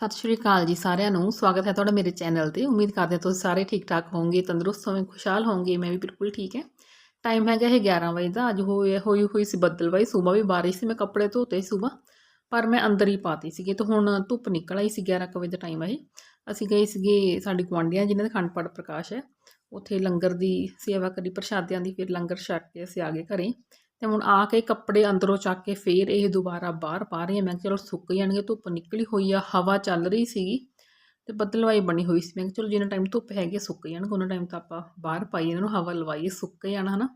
ਸਤਿ ਸ਼੍ਰੀ ਅਕਾਲ ਜੀ ਸਾਰਿਆਂ ਨੂੰ। ਸਵਾਗਤ ਹੈ ਤੁਹਾਡਾ ਮੇਰੇ ਚੈਨਲ ਤੇ। ਉਮੀਦ ਕਰਦੇ ਹਾਂ ਤੁਸੀਂ ਸਾਰੇ ਠੀਕ ਠਾਕ ਹੋਵੋਗੇ, ਤੰਦਰੁਸਤ ਹੋਵੋਗੇ, ਖੁਸ਼ਹਾਲ ਹੋਵੋਗੇ। ਮੈਂ ਵੀ ਬਿਲਕੁਲ ਠੀਕ ਹੈ। ਟਾਈਮ ਹੈਗਾ ਇਹ 11 ਵਜੇ ਦਾ। ਅੱਜ ਹੋਈ ਹੋਈ ਹੋਈ ਸੀ ਬੱਦਲਵਾਈ ਸਵੇਰ ਵੀ ਬਾਰਿਸ਼ ਸੀ। ਮੈਂ ਕੱਪੜੇ ਧੋਤੇ ਸਵੇਰ ਪਰ ਮੈਂ ਅੰਦਰ ਹੀ ਪਾਤੀ ਸੀਗੇ। ਤੇ ਹੁਣ ਧੁੱਪ ਨਿਕਲ ਆਈ ਸੀ 11 ਕੁ ਵਜੇ ਦਾ ਟਾਈਮ ਹੈ ਅਸੀਂ ਗਏ ਸੀਗੇ ਸਾਡੇ ਗੁਆਂਢੀਆਂ, ਜਿਨ੍ਹਾਂ ਦਾ ਅਖੰਡ ਪਾਠ ਪ੍ਰਕਾਸ਼ ਹੈ। ਉੱਥੇ ਲੰਗਰ ਦੀ ਸੇਵਾ ਕਰੀ, ਪ੍ਰਸ਼ਾਦਿਆਂ ਦੀ। ਫਿਰ ਲੰਗਰ ਛਕ ਕੇ ਅਸੀਂ ਆ ਗਏ ਘਰੇ। ਤੇ ਹੁਣ ਆ ਕੇ ਕੱਪੜੇ ਅੰਦਰੋਂ ਚੱਕ ਕੇ ਫੇਰ ਇਹ ਦੁਬਾਰਾ ਬਾਹਰ ਪਾ ਰਹੀ ਹਾਂ। ਮੈਂ ਕਿਹਾ ਚਲੋ ਸੁੱਕ ਜਾਣਗੇ ਧੁੱਪ ਨਿਕਲੀ ਹੋਈ ਆ ਹਵਾ ਚੱਲ ਰਹੀ ਸੀਗੀ ਤੇ ਬੱਦਲਵਾਈ ਬਣੀ ਹੋਈ ਸੀ। ਮੈਂ ਕਿਹਾ ਚਲੋ ਜਿੰਨਾ ਟਾਈਮ ਧੁੱਪ ਹੈਗੀ ਆ, ਸੁੱਕ ਜਾਣਗੇ ਉਹਨਾਂ ਟਾਈਮ ਤਾਂ ਆਪਾਂ ਬਾਹਰ ਪਾਈਏ ਇਹਨਾਂ ਨੂੰ ਹਵਾ ਲਵਾਈਏ ਸੁੱਕ ਜਾਣਾ ਹਨਾ।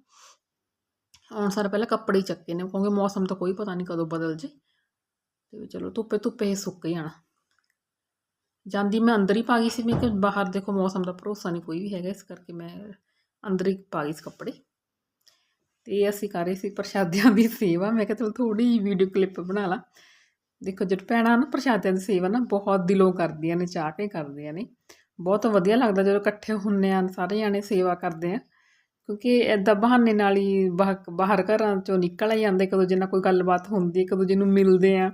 ਆਉਣ ਸਾਰ ਪਹਿਲਾਂ ਕੱਪੜੇ ਹੀ ਚੱਕੇ ਨੇ ਕਿਉਂਕਿ ਮੌਸਮ ਤਾਂ ਕੋਈ ਪਤਾ ਨਹੀਂ ਕਦੋਂ ਬਦਲ ਜੇ। ਤੇ ਚਲੋ ਧੁੱਪੇ ਧੁੱਪੇ ਇਹ ਸੁੱਕ ਜਾਣਾ। ਜਾਂਦੀ ਮੈਂ ਅੰਦਰ ਹੀ ਪਾ ਗਈ ਸੀ ਮੈਂ ਕਿ ਬਾਹਰ ਦੇਖੋ ਮੌਸਮ ਦਾ ਭਰੋਸਾ ਨਹੀਂ ਕੋਈ ਵੀ ਹੈਗਾ ਇਸ ਕਰਕੇ ਮੈਂ ਅੰਦਰ ਹੀ ਪਾ ਗਈ ਸੀ ਕੱਪੜੇ। ਤੇ ਅਸੀਂ ਕਰ ਰਹੇ ਸੀ, ਪ੍ਰਸ਼ਾਦਿਆਂ ਦੀ ਸੇਵਾ। ਮੈਂ ਕਿਹਾ ਚਲ ਥੋੜੀ ਜਿਹੀ ਵੀਡੀਓ ਕਲਿੱਪ ਬਣਾ ਲਾ। ਦੇਖੋ, ਜਦ ਭੈਣਾਂ ਨਾ ਪ੍ਰਸ਼ਾਦਿਆਂ ਦੀ ਸੇਵਾ ਨਾ ਬਹੁਤ ਦਿਲੋਂ ਕਰਦੀਆਂ ਨੇ ਚਾਹ ਕੇ ਕਰਦੀਆਂ ਨੇ। ਬਹੁਤ ਵਧੀਆ ਲੱਗਦਾ ਜਦੋਂ ਇਕੱਠੇ ਹੁੰਨੇ ਆ, ਸਾਰੇ ਜਾਣੇ ਸੇਵਾ ਕਰਦੇ ਆ। ਕਿਉਂਕਿ ਐਦਾਂ ਬਹਾਨੇ ਨਾਲ ਹੀ ਬਾਹ- ਬਾਹਰ ਘਰਾਂ ਚੋਂ ਨਿਕਲ ਹੀ ਜਾਂਦੇ, ਕਦੋਂ ਜਿੰਨਾ ਕੋਈ ਗੱਲਬਾਤ ਹੁੰਦੀ ਹੈ ਕਦੋਂ ਜਿਹਨੂੰ ਮਿਲਦੇ ਆ।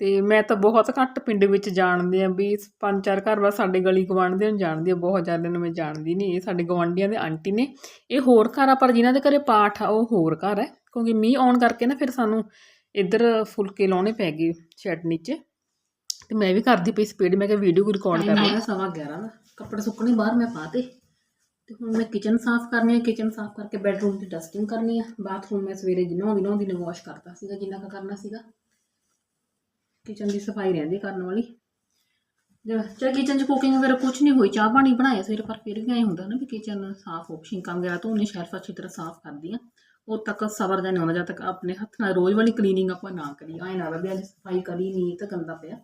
ਤੇ ਮੈਂ ਤਾਂ ਬਹੁਤ ਘੱਟ ਪਿੰਡ ਵਿੱਚ ਜਾਣਦੇ ਆ ਵੀ ਪੰਜ ਚਾਰ ਘਰ ਬਸ ਸਾਡੇ ਗਲੀ ਗਵਾਂਢਦੇ ਨੂੰ ਜਾਣਦੀ ਆ ਬਹੁਤ ਜ਼ਿਆਦਾ ਨੂੰ ਮੈਂ ਜਾਣਦੀ ਨਹੀਂ ਇਹ ਸਾਡੇ ਗਵਾਂਢੀਆਂ ਦੇ ਆਂਟੀ ਨੇ। ਇਹ ਹੋਰ ਘਰ ਆ ਪਰ ਜਿਨ੍ਹਾਂ ਦੇ ਘਰੇ ਪਾਠ ਆ ਉਹ ਹੋਰ ਘਰ ਹੈ ਕਿਉਂਕਿ ਮੀਂਹ ਆਉਣ ਕਰਕੇ ਨਾ ਫਿਰ ਸਾਨੂੰ ਇੱਧਰ ਫੁਲਕੇ ਲਾਉਣੇ ਪੈ ਗਏ ਸ਼ੈੱਡ ਨੀਚੇ। ਤੇ ਮੈਂ ਵੀ ਕਰਦੀ ਪਈ ਸਪੀਡ ਮੈਂ ਕਿਹਾ ਵੀਡੀਓ ਰਿਕਾਰਡ ਕਰ ਲਈ ਸਵਾ 11 ਦਾ। ਕੱਪੜੇ ਸੁੱਕਣੇ ਬਾਹਰ ਮੈਂ ਪਾਤੇ ਤੇ। ਹੁਣ ਮੈਂ ਕਿਚਨ ਸਾਫ਼ ਕਰਨੀ ਹੈ ਕਿਚਨ ਸਾਫ਼ ਕਰਕੇ ਬੈਡਰੂਮ ਦੀ ਡਸਟਿੰਗ ਕਰਨੀ ਹੈ ਬਾਥਰੂਮ ਮੈਂ ਸਵੇਰੇ ਜਿੰਨਾ ਦਿਨੋਂ ਦਿਨ ਵਾਸ਼ ਕਰਤਾ ਸੀਗਾ ਜਿੰਨਾ ਕੁ ਕਰਨਾ ਸੀਗਾ। ਕਿਚਨ ਦੀ ਸਫ਼ਾਈ ਰਹਿੰਦੀ ਕਰਨ ਵਾਲੀ। ਚਾਹੇ ਕਿਚਨ 'ਚ ਕੁਕਿੰਗ ਵਗੈਰਾ ਕੁਝ ਨਹੀਂ ਹੋਈ, ਚਾਹ ਪਾਣੀ ਬਣਾਇਆ ਸਵੇਰੇ, ਪਰ ਫਿਰ ਵੀ ਐਂ ਹੁੰਦਾ ਨਾ ਵੀ ਕਿਚਨ ਸਾਫ਼ ਹੋ, ਸ਼ਿੰਕਾਂ ਵਗੈਰਾ ਧੋਣੇ ਸ਼ੈਲਫ ਅੱਛੀ ਤਰ੍ਹਾਂ ਸਾਫ਼ ਕਰਦੀ ਆ ਉਦ ਤੱਕ ਸਬਰ ਦਾ ਨਹੀਂ ਆਉਂਦਾ ਜਦ ਤੱਕ ਆਪਣੇ ਹੱਥ ਨਾਲ ਰੋਜ਼ ਵਾਲੀ ਕਲੀਨਿੰਗ ਆਪਾਂ ਨਾ ਕਰੀ, ਐਂ ਨਾ ਵੀ ਅੱਜ ਸਫ਼ਾਈ ਕਰੀ ਨਹੀਂ ਤਾਂ ਗੰਦਾ ਪਿਆ।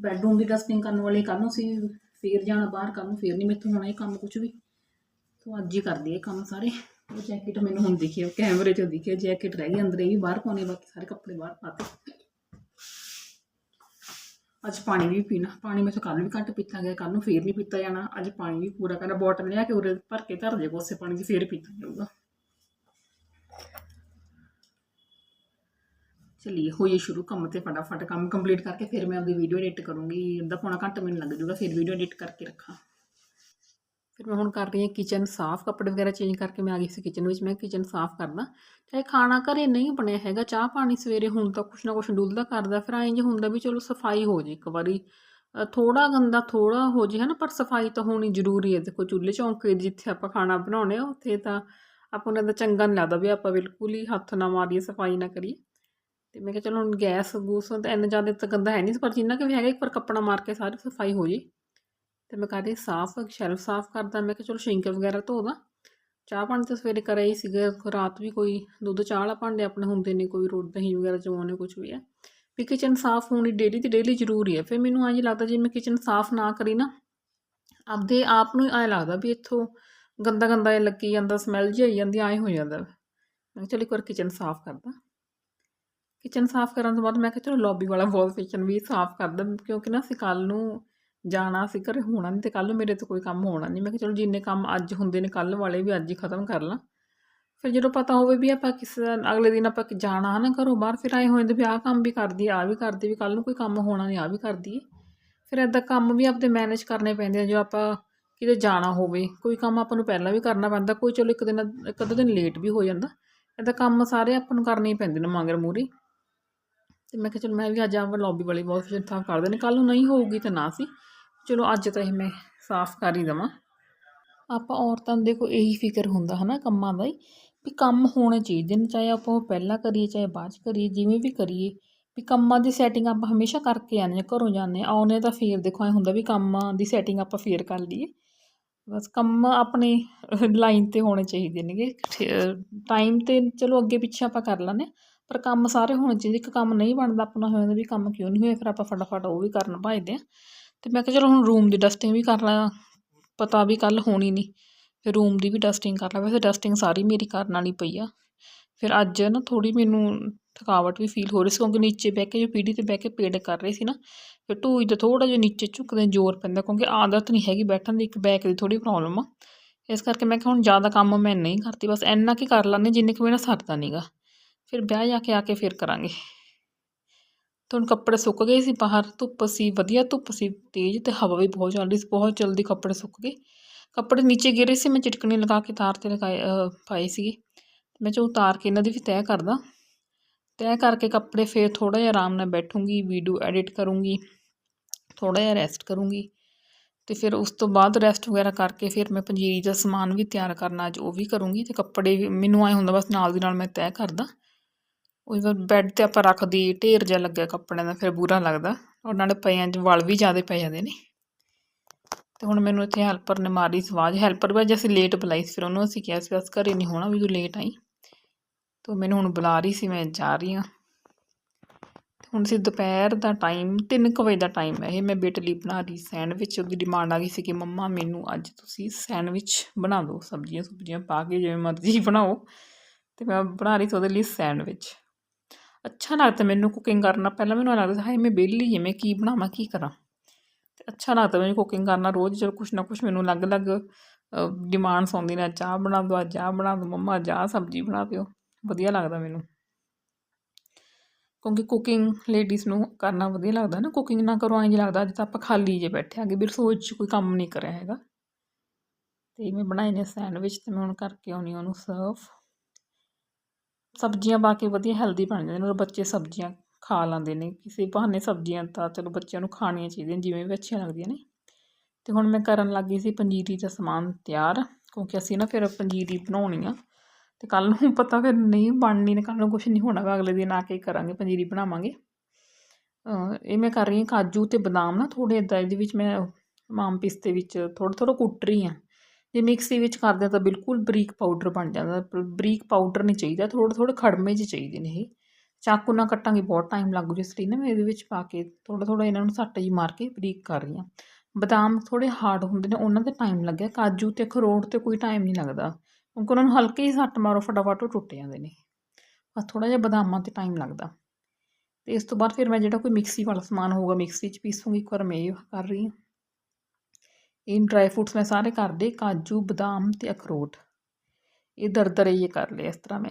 ਬੈਡਰੂਮ ਦੀ ਡਸਟਿੰਗ ਕਰਨ ਵਾਲੇ ਕੱਲ੍ਹ ਨੂੰ ਸੀ, ਫੇਰ ਜਾਣਾ ਬਾਹਰ, ਕੱਲ੍ਹ ਨੂੰ ਫੇਰ ਨਹੀਂ ਮੈਥੋਂ ਹੋਣਾ ਇਹ ਕੰਮ ਕੁਝ ਵੀ। ਤੋ ਅੱਜ ਹੀ ਕਰਦੀ ਇਹ ਕੰਮ ਸਾਰੇ। ਉਹ ਜੈਕਟ ਮੈਨੂੰ ਹੁਣ ਦਿਖੀ ਉਹ ਕੈਮਰੇ 'ਚ ਦਿਖੀ ਜੈਕਟ ਰਹਿ ਗਈ ਅੰਦਰ, ਇਹ ਵੀ ਬਾਹਰ ਪਾਉਣੇ, ਬਾਕੀ ਸਾਰੇ ਕੱਪੜੇ ਬਾਹਰ ਪਾਤੇ। ਅੱਜ ਪਾਣੀ ਵੀ ਪੀਣਾ। ਪਾਣੀ ਮੈਂ ਕੱਲ ਵੀ ਘੱਟ ਪੀਤਾ ਗਿਆ ਕੱਲ ਨੂੰ ਫੇਰ ਨਹੀਂ ਪੀਤਾ ਜਾਣਾ। ਅੱਜ ਪਾਣੀ ਵੀ ਪੂਰਾ ਕਰਨਾ ਬੋਟਲ ਲਿਆ ਕੇ ਉਰੇ ਭਰ ਕੇ ਧਰ ਦੇ ਕੋਸੇ ਪਾਣੀ ਦੀ ਫੇਰ ਪੀਤਾ ਜਾਊਗਾ। ਚਲਿਏ, ਹੋਈਏ ਸ਼ੁਰੂ ਕੰਮ ਤੇ ਫਟਾਫਟ। ਕੰਮ ਕੰਪਲੀਟ ਕਰਕੇ ਫਿਰ ਮੈਂ ਆਪਦੀ ਵੀਡੀਓ ਐਡਿਟ ਕਰੂੰਗੀ। ਅੱਧਾ ਪੌਣਾ ਘੰਟਾ ਮੈਨੂੰ ਲੱਗ ਜਾਊਗਾ, ਫਿਰ ਵੀਡੀਓ ਐਡਿਟ ਕਰਕੇ ਰੱਖਾਂ। ਫਿਰ ਮੈਂ ਹੁਣ ਕਰ ਰਹੀ ਹਾਂ ਕਿਚਨ ਸਾਫ਼, ਕੱਪੜੇ ਵਗੈਰਾ ਚੇਂਜ ਕਰਕੇ ਮੈਂ ਆ ਗਈ ਸੀ ਕਿਚਨ ਵਿੱਚ, ਮੈਂ ਕਿਚਨ ਸਾਫ਼ ਕਰਦਾ। ਚਾਹੇ ਖਾਣਾ ਘਰੇ ਨਹੀਂ ਬਣਿਆ ਹੈਗਾ, ਚਾਹ ਪਾਣੀ ਸਵੇਰੇ ਹੁਣ ਤਾਂ ਕੁਛ ਨਾ ਕੁਛ ਡੁੱਲਦਾ ਕਰਦਾ, ਫਿਰ ਐਂ ਜੇ ਹੁੰਦਾ ਵੀ ਚਲੋ ਸਫ਼ਾਈ ਹੋ ਜੇ ਇੱਕ ਵਾਰੀ। ਥੋੜਾ ਗੰਦਾ ਥੋੜਾ ਹੋ ਜੇ ਹਨਾ, ਪਰ ਸਫ਼ਾਈ ਤਾਂ ਹੋਣੀ ਜ਼ਰੂਰੀ ਹੈ। ਦੇਖੋ ਚੁੱਲ੍ਹੇ ਚੌਂਕੇ ਜਿੱਥੇ ਆਪਾਂ ਖਾਣਾ ਬਣਾਉਣੇ ਆ ਉੱਥੇ ਤਾਂ ਆਪਾਂ ਨੂੰ ਤਾਂ ਚੰਗਾ ਨਹੀਂ ਲੱਗਦਾ ਵੀ ਆਪਾਂ ਬਿਲਕੁਲ ਹੀ ਹੱਥ ਨਾ ਮਾਰੀਏ, ਸਫ਼ਾਈ ਨਾ ਕਰੀਏ। ਤੇ ਮੈਂ ਕਿਹਾ ਚਲੋ ਹੁਣ ਗੈਸ ਗੂਸ ਤਾਂ ਇੰਨਾ ਜ਼ਿਆਦਾ ਤਾਂ ਗੰਦਾ ਹੈ ਨਹੀਂ, ਪਰ ਜਿੰਨਾ ਕਿ ਵੀ ਹੈਗਾ, ਇੱਕ ਵਾਰ ਕੱਪੜਾ ਮਾਰ ਕੇ ਸਾਰੀ ਸਫ਼ਾਈ ਹੋ ਜੇ। ਤੇ ਮੈਂ ਕਰ ਸਾਫ਼ ਸ਼ੈਲਫ ਸਾਫ਼ ਕਰਦਾ, ਮੈਂ ਕਿਹਾ ਚਲੋ ਸ਼ਿੰਕ ਵਗੈਰਾ ਧੋ ਦਾਂ। ਚਾਹ ਪਾਣੀ ਤਾਂ ਸਵੇਰੇ ਕਰਿਆ ਹੀ ਸੀਗਾ, ਰਾਤ ਵੀ ਕੋਈ ਦੁੱਧ ਚਾਹ ਵਾਲਾ ਭਾਂਡੇ ਆਪਣੇ ਹੁੰਦੇ ਨੇ, ਕੋਈ ਰੋਟੀ, ਦਹੀਂ ਵਗੈਰਾ ਜਮਾਉਣੇ ਕੁਝ ਵੀ ਹੈ ਵੀ ਕਿਚਨ ਸਾਫ਼ ਹੋਣੀ ਡੇਲੀ ਤੇ ਡੇਲੀ ਜ਼ਰੂਰੀ ਹੈ ਫਿਰ ਮੈਨੂੰ ਐਂ ਲੱਗਦਾ ਜੇ ਮੈਂ ਕਿਚਨ ਸਾਫ਼ ਨਾ ਕਰੀ ਨਾ, ਆਪਦੇ ਆਪ ਨੂੰ ਐਂ ਲੱਗਦਾ ਵੀ ਇੱਥੋਂ ਗੰਦਾ ਗੰਦਾ ਜਿਹਾ ਲੱਗੀ ਜਾਂਦਾ ਸਮੈਲ ਜਿਹੀ ਆਈ ਜਾਂਦੀ, ਐਂ ਹੋ ਜਾਂਦਾ ਮੈਂ ਕਿਹਾ ਚਲੋ ਇੱਕ ਵਾਰ ਕਿਚਨ ਸਾਫ਼ ਕਰਦਾ। ਕਿਚਨ ਸਾਫ਼ ਕਰਨ ਤੋਂ ਬਾਅਦ ਮੈਂ ਕਿਹਾ ਚਲੋ ਲੌਬੀ ਵਾਲਾ ਵਾਲ ਕਿਚਨ ਵੀ ਸਾਫ਼ ਕਰਦਾ ਕਿਉਂਕਿ ਨਾ ਅਸੀਂ ਕੱਲ ਨੂੰ ਜਾਣਾ ਸੀ ਘਰੇ ਹੋਣਾ ਨਹੀਂ ਤੇ ਕੱਲ ਨੂੰ ਮੇਰੇ ਤੋਂ ਕੋਈ ਕੰਮ ਹੋਣਾ ਨਹੀਂ ਮੈਂ ਕਿਹਾ ਚਲੋ ਜਿੰਨੇ ਕੰਮ ਅੱਜ ਹੁੰਦੇ ਨੇ ਕੱਲ ਵਾਲੇ ਵੀ ਅੱਜ ਹੀ ਖਤਮ ਕਰ ਲਾਂ। ਫਿਰ ਜਦੋਂ ਪਤਾ ਹੋਵੇ ਵੀ ਆਪਾਂ ਕਿਸੇ ਅਗਲੇ ਦਿਨ ਆਪਾਂ ਜਾਣਾ ਹੈ ਨਾ ਘਰੋਂ ਬਾਹਰ, ਫਿਰ ਆਏ ਹੋਏ ਨੇ ਵੀ ਆਹ ਕੰਮ ਵੀ ਕਰਦੀ ਆ ਵੀ ਕਰਦੀ ਵੀ ਕੱਲ ਨੂੰ ਕੋਈ ਕੰਮ ਹੋਣਾ ਨਹੀਂ ਆ ਵੀ ਕਰਦੀ ਫਿਰ ਐਦਾਂ ਕੰਮ ਵੀ ਆਪਦੇ ਮੈਨੇਜ ਕਰਨੇ ਪੈਂਦੇ ਆ, ਜੋ ਆਪਾਂ ਕਿਤੇ ਜਾਣਾ ਹੋਵੇ। ਕੋਈ ਕੰਮ ਆਪਾਂ ਨੂੰ ਪਹਿਲਾਂ ਵੀ ਕਰਨਾ ਪੈਂਦਾ, ਕੋਈ ਚਲੋ ਇੱਕ ਦਿਨ, ਇੱਕ ਅੱਧਾ ਦਿਨ ਲੇਟ ਵੀ ਹੋ ਜਾਂਦਾ। ਐਦਾਂ ਕੰਮ ਸਾਰੇ ਆਪਾਂ ਨੂੰ ਕਰਨੇ ਹੀ ਪੈਂਦੇ ਨੇ ਮਗਰ ਮੂਰੀ ਤੇ ਮੈਂ ਕਿਹਾ ਚਲ ਮੈਂ ਵੀ ਅੱਜ ਆਵਾਂ ਲੌਬੀ ਵਾਲੀ ਬਹੁਤ ਫਿਸ਼ਨ ਸਾਫ਼ ਕਰ ਦੇਣੀ ਕੱਲ ਨੂੰ ਨਹੀਂ ਹੋਊਗੀ ਤਾਂ ਨਾ ਸੀ। ਚਲੋ ਅੱਜ ਤਾਂ ਇਹ ਮੈਂ ਸਾਫ਼ ਕਰ ਹੀ ਦੇਵਾਂ। ਆਪਾਂ ਔਰਤਾਂ ਦੇ ਦੇਖੋ ਇਹੀ ਫਿਕਰ ਹੁੰਦਾ ਹਨਾ ਕੰਮਾਂ ਦਾ ਹੀ ਵੀ ਕੰਮ ਹੋਣੇ ਚਾਹੀਦੇ ਨੇ, ਚਾਹੇ ਆਪਾਂ ਉਹ ਪਹਿਲਾਂ ਕਰੀਏ, ਚਾਹੇ ਬਾਅਦ 'ਚ ਕਰੀਏ, ਜਿਵੇਂ ਵੀ ਕਰੀਏ, ਵੀ ਕੰਮਾਂ ਦੀ ਸੈਟਿੰਗ ਆਪਾਂ ਹਮੇਸ਼ਾ ਕਰਕੇ ਆਉਂਦੇ ਹਾਂ, ਘਰੋਂ ਜਾਂਦੇ ਆਉਨੇ ਤਾਂ ਫੇਰ ਦੇਖੋ ਐ ਹੁੰਦਾ ਵੀ ਕੰਮਾਂ ਦੀ ਸੈਟਿੰਗ ਆਪਾਂ ਫੇਰ ਕਰ ਲਈਏ। ਬਸ ਕੰਮ ਆਪਣੇ ਲਾਈਨ ਤੇ ਹੋਣੇ ਚਾਹੀਦੇ ਨੇਗੇ। ਟਾਈਮ ਤੇ ਚਲੋ ਅੱਗੇ ਪਿੱਛੇ ਆਪਾਂ ਕਰ ਲੈਂਦੇ ਪਰ ਕੰਮ ਸਾਰੇ ਹੋਣੇ ਚਾਹੀਦੇ। ਇੱਕ ਕੰਮ ਨਹੀਂ ਬਣਦਾ ਆਪਣਾ ਹੋ ਵੀ ਕੰਮ ਕਿਉਂ ਨਹੀਂ ਹੋਇਆ ਫਿਰ ਆਪਾਂ ਫਟਾਫਟ ਉਹ ਵੀ ਕਰਨ ਭਜਦੇ ਆ ਤੇ ਮੈਂ ਕਿਹਾ ਚਲੋ ਹੁਣ ਰੂਮ ਦੀ ਡਸਟਿੰਗ ਵੀ ਕਰ ਲਾਂ, ਪਤਾ ਵੀ ਕੱਲ ਹੋਣੀ ਨਹੀਂ ਫਿਰ ਰੂਮ ਦੀ ਵੀ ਡਸਟਿੰਗ ਕਰ ਲਾਂ ਵੈਸੇ ਡਸਟਿੰਗ ਸਾਰੀ ਮੇਰੀ ਕਰਨ ਵਾਲੀ ਪਈ ਆ। ਫਿਰ ਅੱਜ ਨਾ ਥੋੜੀ ਮੈਨੂੰ ਥਕਾਵਟ ਵੀ ਫੀਲ ਹੋ ਰਹੀ ਸੀ, ਕਿਉਂਕਿ ਨੀਚੇ ਬਹਿ ਕੇ ਜੋ ਪੀੜੀ ਤੇ ਬਹਿ ਕੇ ਪੇੜ ਕਰ ਰਹੀ ਸੀ ਨਾ, ਫਿਰ ਢੂਈ ਦਾ ਥੋੜਾ ਜਿਹਾ ਨੀਚੇ ਝੁਕਦੇ ਜ਼ੋਰ ਪੈਂਦਾ, ਕਿਉਂਕਿ ਆਦਤ ਨਹੀਂ ਹੈਗੀ ਬੈਠਣ ਦੀ, ਇੱਕ ਬੈਕ ਦੀ ਥੋੜੀ ਪ੍ਰੋਬਲਮ ਆ। ਇਸ ਕਰਕੇ ਮੈਂ ਕਿਹਾ ਹੁਣ ਜ਼ਿਆਦਾ ਕੰਮ ਮੈਂ ਨਹੀਂ ਕਰਦੀ, ਬਸ ਇੰਨਾ ਕੀ ਕਰ ਲੈਂਦੇ ਜਿੰਨੇ ਕੁ ਮੇਰਾ ਸਰਦਾ ਨਹੀਂਗਾ ਫਿਰ ਵਿਆਹ ਜਾ ਕੇ ਆ ਕੇ ਫਿਰ ਕਰਾਂਗੇ। ਤੇ ਹੁਣ ਕੱਪੜੇ ਸੁੱਕ ਗਏ ਸੀ ਬਾਹਰ, ਧੁੱਪ ਸੀ, ਵਧੀਆ ਧੁੱਪ ਸੀ, ਤੇਜ਼ ਤੇ ਹਵਾ ਵੀ ਬਹੁਤ ਚੱਲ ਰਹੀ ਸੀ, ਬਹੁਤ ਜਲਦੀ ਕੱਪੜੇ ਸੁੱਕ ਗਏ। ਕੱਪੜੇ ਨੀਚੇ ਗਿਰੇ ਸੀ, ਮੈਂ ਚਿਟਕਣੀ ਲਗਾ ਕੇ ਤਾਰ 'ਤੇ ਲਗਾਏ ਪਾਏ ਸੀਗੇ। ਮੈਂ ਚੋ ਉਤਾਰ ਕੇ ਇਹਨਾਂ ਦੀ ਵੀ ਤੈਅ ਕਰਦਾ। ਤੈਅ ਕਰਕੇ ਕੱਪੜੇ ਫਿਰ ਥੋੜ੍ਹਾ ਜਿਹਾ ਆਰਾਮ ਨਾਲ ਬੈਠੂੰਗੀ, ਵੀਡੀਓ ਐਡਿਟ ਕਰੂੰਗੀ, ਥੋੜ੍ਹਾ ਜਿਹਾ ਰੈਸਟ ਕਰੂੰਗੀ। ਤੇ ਫਿਰ ਉਸ ਤੋਂ ਬਾਅਦ ਰੈਸਟ ਵਗੈਰਾ ਕਰਕੇ ਫਿਰ ਮੈਂ ਪੰਜੀਰੀ ਦਾ ਸਮਾਨ ਵੀ ਤਿਆਰ ਕਰਨਾ ਅੱਜ ਉਹ ਵੀ ਕਰੂੰਗੀ ਤੇ ਕੱਪੜੇ ਵੀ, ਮੈਨੂੰ ਐ ਹੁੰਦਾ ਬਸ ਨਾਲ ਦੀ ਨਾਲ ਮੈਂ ਤੈਅ ਕਰਦਾ। ਉਹ ਬੈੱਡ ਤੇ ਆਪਾਂ ਰੱਖਦੀ, ਢੇਰ ਜਿਹਾ ਲੱਗਿਆ ਕੱਪੜਿਆਂ ਦਾ, ਫਿਰ ਬੁਰਾ ਲੱਗਦਾ। ਔਰ ਨਾਲੇ ਪਈਆਂ 'ਚ ਵਲ ਵੀ ਜ਼ਿਆਦਾ ਪੈ ਜਾਂਦੇ ਨੇ। ਤੇ ਹੁਣ ਮੈਨੂੰ ਇੱਥੇ ਹੈਲਪਰ ਨੇ ਮਾਰੀ ਸਵਾਜ਼ ਹੈਲਪਰ ਵੀ ਅੱਜ ਅਸੀਂ ਲੇਟ ਬੁਲਾਈ ਸੀ, ਫਿਰ ਉਹਨੂੰ ਅਸੀਂ ਕਿਹਾ ਸੀ, ਬਸ ਘਰੇ ਨਹੀਂ ਹੋਣਾ, ਵੀ ਤੂੰ ਲੇਟ ਆਈ। ਤੇ ਉਹ ਮੈਨੂੰ ਹੁਣ ਬੁਲਾ ਰਹੀ ਸੀ, ਮੈਂ ਜਾ ਰਹੀ ਹਾਂ। ਤੇ ਹੁਣ ਸੀ ਦੁਪਹਿਰ ਦਾ ਟਾਈਮ 3 ਵਜੇ ਦਾ ਟਾਈਮ ਹੈ ਇਹ, ਮੈਂ ਬੇਟੇ ਲਈ ਬਣਾ ਰਹੀ ਸੈਂਡਵਿਚ ਉਹਦੀ ਡਿਮਾਂਡ ਆ ਗਈ ਸੀ ਕਿ, ਮੰਮਾ, ਮੈਨੂੰ ਅੱਜ ਤੁਸੀਂ ਸੈਂਡਵਿਚ ਬਣਾ ਦਿਓ ਸਬਜ਼ੀਆਂ ਸੁਬਜ਼ੀਆਂ ਪਾ ਕੇ, ਜਿਵੇਂ ਮਰਜ਼ੀ ਬਣਾਓ। ਤੇ ਮੈਂ ਬਣਾ ਰਹੀ ਸੀ ਉਹਦੇ ਲਈ ਸੈਂਡਵਿਚ ਅੱਛਾ ਲੱਗਦਾ ਮੈਨੂੰ ਕੁਕਿੰਗ ਕਰਨਾ। ਪਹਿਲਾਂ ਮੈਨੂੰ ਐਂ ਲੱਗਦਾ ਹਾਏ, ਮੈਂ ਵਿਹਲੀ ਹਾਂ ਮੈਂ ਕੀ ਬਣਾਵਾਂ, ਕੀ ਕਰਾਂ? ਤੇ ਅੱਛਾ ਲੱਗਦਾ ਮੈਨੂੰ ਕੁਕਿੰਗ ਕਰਨਾ ਰੋਜ਼ ਜਦੋਂ ਕੁਛ ਨਾ ਕੁਛ ਮੈਨੂੰ ਅਲੱਗ-ਅਲੱਗ ਡਿਮਾਂਡਸ ਆਉਂਦੀ ਨੇ, ਚਾਹ ਬਣਾ ਦਿਓ ਅੱਜ ਆਹ ਬਣਾ ਦਿਓ ਮੰਮਾ ਅੱਜ ਆਹ ਸਬਜ਼ੀ ਬਣਾ ਦਿਓ। ਵਧੀਆ ਲੱਗਦਾ ਮੈਨੂੰ। ਕਿਉਂਕਿ ਕੁਕਿੰਗ ਲੇਡੀਜ਼ ਨੂੰ ਕਰਨਾ ਵਧੀਆ ਲੱਗਦਾ ਨਾ। ਕੁਕਿੰਗ ਨਾ ਕਰੋ, ਐਂ ਜਿਹਾ ਲੱਗਦਾ, ਅੱਜ ਤਾਂ ਆਪਾਂ ਖਾਲੀ ਜੇ ਬੈਠੇ ਆਂਗੇ ਵੀ ਰਸੋਈ 'ਚ ਕੋਈ ਕੰਮ ਨਹੀਂ ਕਰਿਆ ਹੈਗਾ। ਤੇ ਮੈਂ ਬਣਾਏ ਨੇ ਸੈਂਡਵਿਚ ਤੇ ਮੈਂ ਹੁਣ ਕਰਕੇ ਆਉਣੀ ਉਹਨੂੰ ਸਰਵ ਸਬਜ਼ੀਆਂ ਪਾ ਕੇ ਵਧੀਆ ਹੈਲਦੀ ਬਣ ਜਾਂਦੇ ਨੇ ਔਰ ਬੱਚੇ ਸਬਜ਼ੀਆਂ ਖਾ ਲੈਂਦੇ ਨੇ। ਕਿਸੇ ਬਹਾਨੇ ਸਬਜ਼ੀਆਂ ਤਾਂ ਚਲੋ ਬੱਚਿਆਂ ਨੂੰ ਖਾਣੀਆਂ ਚਾਹੀਦੀਆਂ ਜਿਵੇਂ ਵੀ ਅੱਛੀਆਂ ਲੱਗਦੀਆਂ ਨੇ। ਤੇ ਹੁਣ ਮੈਂ ਕਰਨ ਲੱਗੀ ਸੀ ਪੰਜੀਰੀ ਦਾ ਸਮਾਨ ਤਿਆਰ, ਕਿਉਂਕਿ ਅਸੀਂ ਨਾ ਫਿਰ ਪੰਜੀਰੀ ਬਣਾਉਣੀ ਆ। ਤੇ ਕੱਲ ਨੂੰ ਪਤਾ ਫਿਰ ਨਹੀਂ ਬਣਨੀ ਨੇ ਕੱਲ ਨੂੰ ਕੁਝ ਨਹੀਂ ਹੋਣਾ ਵਾ ਅਗਲੇ ਦਿਨ ਆ ਕੇ ਕਰਾਂਗੇ, ਪੰਜੀਰੀ ਬਣਾਵਾਂਗੇ। ਇਹ ਮੈਂ ਕਰ ਰਹੀ ਹਾਂ ਕਾਜੂ ਤੇ ਬਦਾਮ ਨਾ ਥੋੜੇ ਇੱਦਾਂ ਇਹਦੇ ਵਿੱਚ ਮੈਂ ਮਾਮ ਪਿਸਤੇ ਵਿੱਚ ਥੋੜ੍ਹਾ ਥੋੜ੍ਹਾ ਕੁੱਟ ਰਹੀ ਹਾਂ। ਜੇ ਮਿਕਸੀ ਵਿੱਚ ਕਰਦੇ ਹਾਂ ਤਾਂ ਬਿਲਕੁਲ ਬਰੀਕ ਪਾਊਡਰ ਬਣ ਜਾਂਦਾ। ਬਰੀਕ ਪਾਊਡਰ ਨਹੀਂ ਚਾਹੀਦਾ, ਥੋੜ੍ਹੇ ਥੋੜ੍ਹੇ ਖੜਮੇ ਜਿਹੇ ਚਾਹੀਦੇ ਨੇ ਇਹ। ਚਾਕੂ ਨਾਲ ਕੱਟਾਂਗੇ, ਬਹੁਤ ਟਾਈਮ ਲੱਗੂ ਜਿਸ ਲਈ ਨਾ ਮੈਂ ਇਹਦੇ ਵਿੱਚ ਪਾ ਕੇ ਥੋੜ੍ਹਾ ਥੋੜ੍ਹਾ ਇਹਨਾਂ ਨੂੰ ਸੱਟ ਜੀ ਮਾਰ ਕੇ ਬਰੀਕ ਕਰ ਰਹੀ ਹਾਂ। ਬਦਾਮ ਥੋੜ੍ਹੇ ਹਾਰਡ ਹੁੰਦੇ ਨੇ, ਉਹਨਾਂ 'ਤੇ ਟਾਈਮ ਲੱਗਿਆ। ਕਾਜੂ ਤੇ ਅਖਰੋਟ 'ਤੇ ਕੋਈ ਟਾਈਮ ਨਹੀਂ ਲੱਗਦਾ। ਕਿਉਂਕਿ ਉਹਨਾਂ ਨੂੰ ਹਲਕੇ ਹੀ ਸੱਟ ਮਾਰੋ, ਫਟਾਫਟ ਉਹ ਟੁੱਟ ਜਾਂਦੇ ਨੇ। ਬਸ ਥੋੜ੍ਹਾ ਜਿਹਾ ਬਦਾਮਾਂ 'ਤੇ ਟਾਈਮ ਲੱਗਦਾ। ਤੇ ਇਸ ਤੋਂ ਬਾਅਦ ਫਿਰ ਮੈਂ ਜਿਹੜਾ ਕੋਈ ਮਿਕਸੀ ਵਾਲਾ ਸਮਾਨ ਹੋਊਗਾ ਮਿਕਸੀ 'ਚ ਪੀਸੂੰਗੀ, ਇੱਕ ਵਾਰ ਮੈਂ ਇਹ ਕਰ ਰਹੀ ਹਾਂ। ਇਹ ਡਰਾਈ ਫਰੂਟਸ ਮੈਂ ਸਾਰੇ ਕਰ ਲਏ ਕਾਜੂ, ਬਦਾਮ ਤੇ ਅਖਰੋਟ। ਇਹ ਦਰਦਰੇ ਇਹ ਕਰ ਲਿਆ ਇਸ ਤਰ੍ਹਾਂ ਮੈਂ।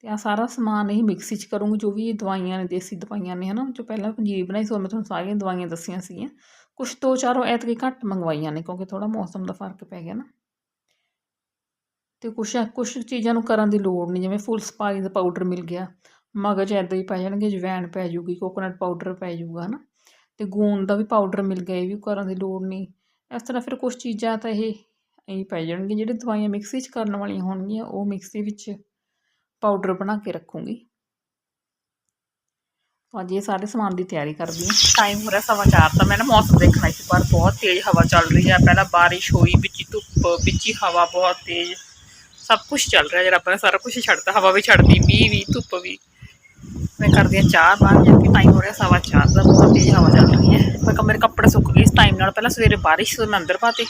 ਤੇ ਆ ਸਾਰਾ ਸਮਾਨ ਇਹ ਮਿਕਸੀ 'ਚ ਕਰੂੰਗੀ, ਜੋ ਵੀ ਇਹ ਦਵਾਈਆਂ ਨੇ, ਦੇਸੀ ਦਵਾਈਆਂ ਨੇ, ਹਨਾ, ਜੋ ਪਹਿਲਾਂ ਪੰਜੀਰੀ ਬਣਾਈ ਸੀ, ਉਹ ਮੈਂ ਤੁਹਾਨੂੰ ਸਾਰੀਆਂ ਦਵਾਈਆਂ ਦੱਸੀਆਂ ਸੀਗੀਆਂ। ਕੁਛ ਦੋ ਚਾਰ ਐਤਕੀ ਘੱਟ ਮੰਗਵਾਈਆਂ ਨੇ, ਕਿਉਂਕਿ ਥੋੜਾ ਮੌਸਮ ਦਾ ਫ਼ਰਕ ਪੈ ਗਿਆ ਨਾ। ਤੇ ਕੁਛ ਕੁਛ ਚੀਜ਼ਾਂ ਨੂੰ ਕਰਨ ਦੀ ਲੋੜ ਨਹੀਂ ਜਿਵੇਂ ਫੁੱਲ ਸਪਾਈ ਦਾ ਪਾਊਡਰ ਮਿਲ ਗਿਆ। ਮਗਜ ਐਦਾਂ ਹੀ ਪੈ ਜਾਣਗੇ, ਜਵੈਣ ਪੈ ਜੂਗੀ ਕੋਕੋਨਟ ਪਾਊਡਰ ਪੈ ਜੂਗਾ, ਹਨਾ। ਤੇ ਗੂੰਦ ਦਾ ਵੀ ਪਾਊਡਰ ਮਿਲ ਗਿਆ, ਇਹ ਵੀ ਕਰਨ ਦੀ ਲੋੜ ਨਹੀਂ। ਇਸ ਤਰ੍ਹਾਂ ਫਿਰ ਕੁਛ ਚੀਜ਼ਾਂ ਤਾਂ ਇਹ ਐਂ ਪੈ ਜਾਣਗੀਆਂ, ਜਿਹੜੇ ਦਵਾਈਆਂ ਮਿਕਸੀ 'ਚ ਕਰਨ ਵਾਲੀਆਂ ਹੋਣਗੀਆਂ, ਉਹ ਮਿਕਸੀ ਵਿੱਚ ਪਾਊਡਰ ਬਣਾ ਕੇ ਰੱਖੂੰਗੀ। ਅੱਜ ਇਹ ਸਾਰੇ ਸਮਾਨ ਦੀ ਤਿਆਰੀ ਕਰਦੀ ਹਾਂ। ਟਾਈਮ ਹੋ ਰਿਹਾ ਸਵਾ ਚਾਰ ਤਾਂ ਮੈਂ ਨਾ ਮੌਸਮ ਦੇਖਣਾ ਸੀ, ਪਰ ਬਹੁਤ ਤੇਜ਼ ਹਵਾ ਚੱਲ ਰਹੀ ਹੈ। ਪਹਿਲਾਂ ਬਾਰਿਸ਼ ਹੋਈ, ਵਿੱਚ ਧੁੱਪ, ਵਿੱਚ ਹੀ ਹਵਾ ਬਹੁਤ ਤੇਜ਼। ਸਭ ਕੁਝ ਚੱਲ ਰਿਹਾ ਜਿਹੜਾ ਆਪਾਂ ਸਾਰਾ ਕੁਝ ਛੱਡਤਾ, ਹਵਾ ਵੀ ਛੱਡਦੀ ਮੀਂਹ ਵੀ, ਧੁੱਪ ਵੀ। ਮੈਂ ਕਰਦੀ ਹਾਂ ਚਾਹ ਬਾਹਰ ਜਾ ਕੇ ਟਾਈਮ ਹੋ ਰਿਹਾ ਸਵਾ ਚਾਰ ਦਾ ਬਹੁਤ ਤੇਜ਼ ਹਵਾ ਚੱਲ ਰਹੀ ਹੈ। ਮੈਂ ਮੇਰੇ ਕੱਪੜੇ ਸੁੱਕ ਗਏ ਇਸ ਟਾਈਮ ਨਾਲ ਪਹਿਲਾਂ ਸਵੇਰੇ ਬਾਰਿਸ਼ ਤੋਂ ਮੈਂ ਅੰਦਰ ਪਾਤੇ।